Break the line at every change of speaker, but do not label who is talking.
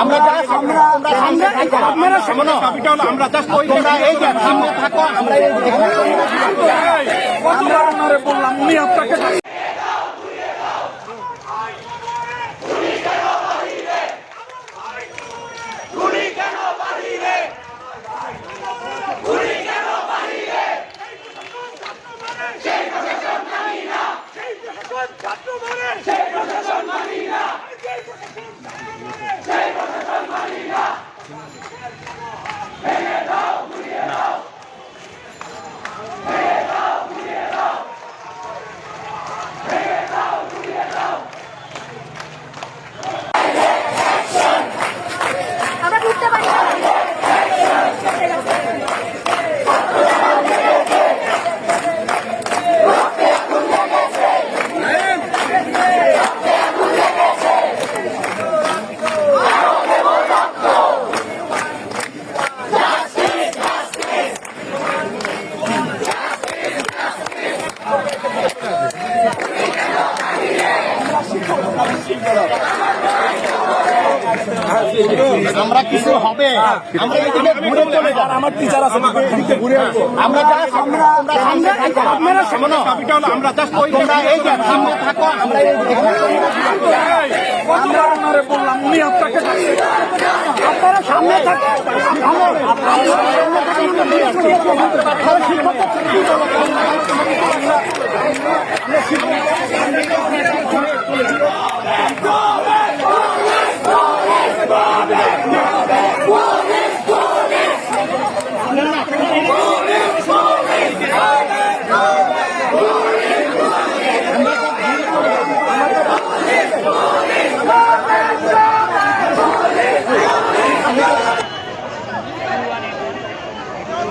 আমরা just আমরা আমরা সামনে থাকব আপনারা সামনে দাবিটা হলো আমরা জাস্ট ওই তোমরা এই থাকো আমরা এই
আমরা ওনারে বললাম উনি আপনাকে
আমরা Thank you.
আমরা কিছু হবে। আমরা এদিকে ঘুরে চলে যাব।
আমার টিচার আছে দিকে ঘুরে আসব।
আমরা জাস্ট আমরা আমরা সামনে আপনারা সামনে দাবিটা হলো আমরা জাস্ট ওই তোমরা এই যে সামনে থাকো আমরা এই
আমরা ওনারে বললাম উনি আপনাকে
আপনারা সামনে থাকো।